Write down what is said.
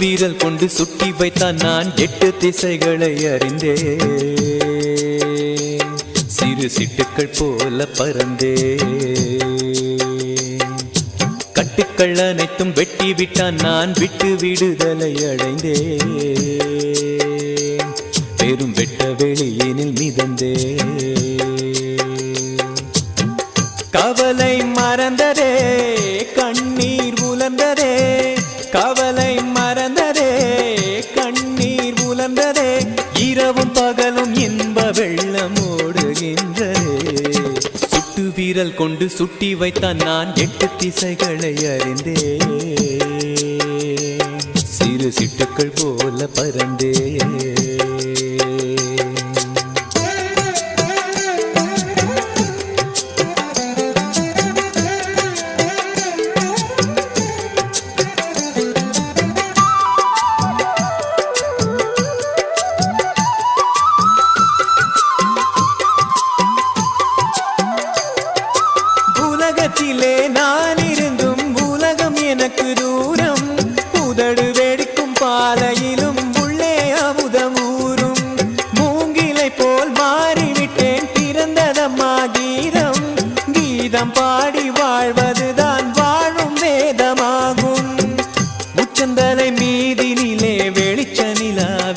வீரல் கொண்டு சுட்டி வைத்தான் நான் எட்டு திசைகளை அறிந்தே சிறு சிட்டுக்கள் போல பறந்தே கட்டுக்கள் அனைத்தும் வெட்டி விட்டான் நான் விட்டு விடுதலை அடைந்தே பெரும் வெட்ட வெளியினில் மிதந்தே கவலை மறந்ததே கண்ணீர் உலர்ந்ததே கவலை ஓடுகின்றதே இரவும் பகலும் இன்ப வெள்ளம் ஓடுகின்றதே. சுட்டு வீரல் கொண்டு சுட்டி வைத்தான் நான் எட்டு திசைகளை அறிந்தே சிறு சிட்டுக்கள் போல பறந்தே கீதம் கீதம் பாடி